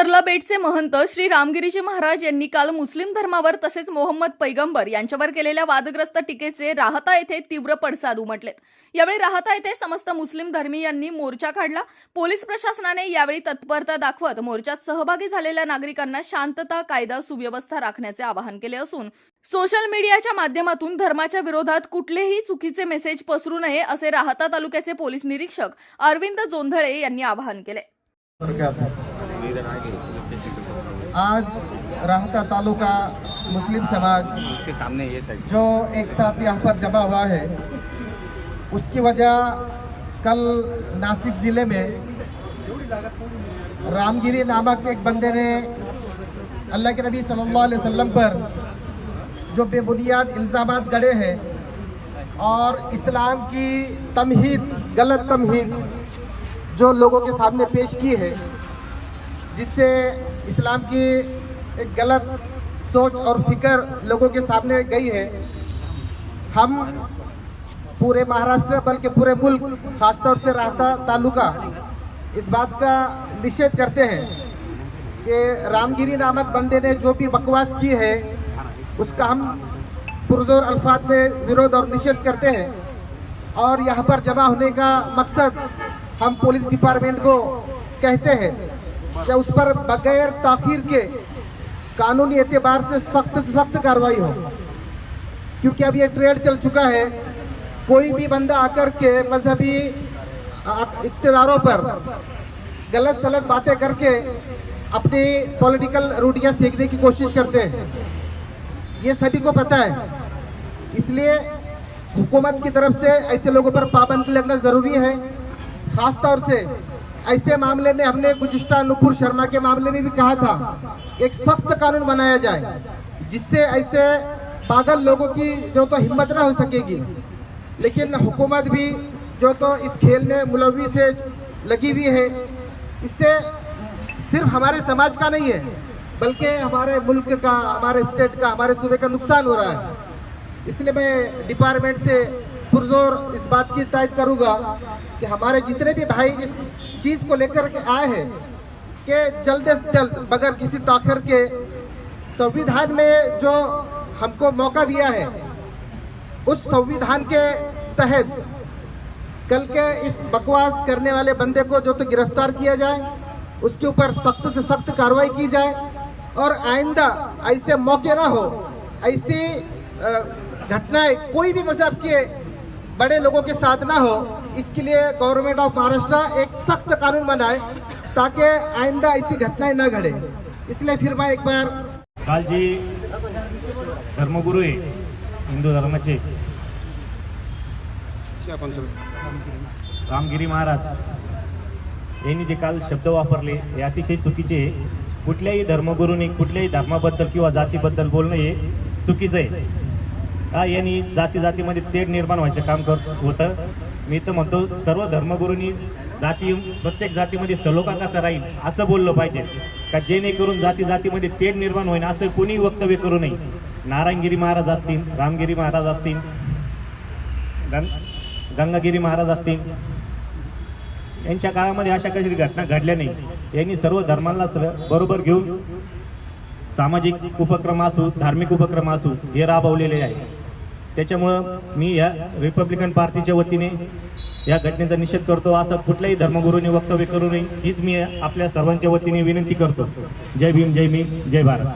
सरला बेटचे महंत श्री रामगिरीजी महाराज यांनी काल मुस्लिम धर्मावर तसेच मोहम्मद पैगंबर यांच्यावर केलेल्या वादग्रस्त टीकेचे राहता येथे तीव्र पडसाद उमटलेत यावेळी राहता येथे समस्त मुस्लिम धर्मीयांनी मोर्चा काढला. पोलीस प्रशासनाने यावेळी तत्परता दाखवत मोर्चात सहभागी झालेल्या नागरिकांना शांतता कायदा सुव्यवस्था राखण्याचे आवाहन केले असून सोशल मीडियाच्या माध्यमातून धर्माच्या विरोधात कुठलेही चुकीचे मेसेज पसरू नये असे राहता तालुक्याचे पोलीस निरीक्षक अरविंद जोंधळे यांनी आवाहन केले. आज राहता तालुका मुस्लिम समाज के सामने ये जो एक साथ यहाँ पर जमा हुआ है उसकी वजह कल नासिक ज़िले में रामगिरी नामक एक बंदे ने अल्लाह के नबी सल्लल्लाहु अलैहि वसल्लम पर जो बेबुनियाद इल्ज़ाम गड़े हैं और इस्लाम की तमहीद गलत तमहीद जो लोगों के सामने पेश की है जिससे इस्लाम की एक गलत सोच और फ़िक्र लोगों के सामने गई है। हम पूरे महाराष्ट्र बल्कि पूरे मुल्क, खासतौर से राहता तालुका, इस बात का निषेध करते हैं कि रामगिरी नामक बंदे ने जो भी बकवास की है, उसका हम पुरजोर अल्फाज में विरोध और निषेध करते हैं। और यहाँ पर जमा होने का मकसद हम पुलिस डिपार्टमेंट को कहते हैं। कि उस पर बगैर ताखिर के कानूनी एतबार से सख्त से सख्त कार्रवाई हो। क्योंकि अब ये ट्रेड चल चुका है, कोई भी बंदा आकर के मजहबी इकतदारों पर गलत सलत बातें करके अपनी पॉलिटिकल रूटियाँ सीखने की कोशिश करते हैं। ये सभी को पता है। इसलिए हुकूमत की तरफ़ से ऐसे लोगों पर पाबंदी लगना ज़रूरी है ख़ास तौर से ऐसे मामले में हमने गुजश्ता नुपुर शर्मा के मामले में भी कहा था, एक सख्त कानून बनाया जाए, जिससे ऐसे पागल लोगों की जो तो हिम्मत ना हो सकेगी। लेकिन हुकूमत भी जो तो इस खेल में मुलवी से लगी हुई है, इससे सिर्फ़ हमारे समाज का नहीं है, बल्कि हमारे मुल्क का, हमारे स्टेट का, हमारे सूबे का नुकसान हो रहा है। इसलिए मैं डिपार्टमेंट से पुरजोर इस बात की तायद करूँगा कि हमारे जितने भी भाई इस चीज़ को लेकर आए हैं कि जल्द से जल्द बगैर किसी ताखिर के संविधान में जो हमको मौका दिया है, उस संविधान के तहत कल के इस बकवास करने वाले बंदे को जो तो गिरफ़्तार किया जाए, उसके ऊपर सख्त से सख्त कार्रवाई की जाए और आइंदा ऐसे मौके ना हो, ऐसी घटनाएँ कोई भी मज़हब के बड़े लोगों के साथ ना हो इसके लिए गवर्नमेंट ऑफ महाराष्ट्र एक सख्त कानून बनाए ताकि आइंदा ऐसी घटनाएं न घड़े। इसलिए फिर मैं एक बार काल जी धर्मगुरू आहे हिंदू धर्माचे। रामगिरी महाराज यांनी जे काल शब्द वापरले हे अतिशय चुकीचे आहे. कुठल्याही धर्मगुरूने कुठल्याही धर्माबद्दल किंवा जातीबद्दल बोलणं हे चुकीचं आहे. का यांनी जाती जातीमध्ये तेढ निर्माण व्हायचं काम करत होतं? मी तर म्हणतो सर्व धर्मगुरूंनी जाती प्रत्येक जातीमध्ये सलोखा कसा राहील असं बोललं पाहिजे. का जेणेकरून जाती जातीमध्ये तेढ निर्माण होईल असं कोणी वक्तव्य करू नये. नारायणगिरी महाराज असतील रामगिरी महाराज असतील गंग गंगागिरी महाराज असतील. यांच्या काळामध्ये अशा कशी घटना घडल्या नाही. यांनी सर्व धर्मांना स- बरोबर घेऊन सामाजिक उपक्रम असू धार्मिक उपक्रम असू हे राबवलेले आहे. त्याच्यामुळं मी या रिपब्लिकन पार्टीच्या वतीने या घटनेचा निषेध करतो. असं कुठल्याही धर्मगुरूंनी वक्तव्य करू नये. हीच मी आपल्या सर्वांच्या वतीने विनंती करतो. जय भीम जय भीम जय भारत.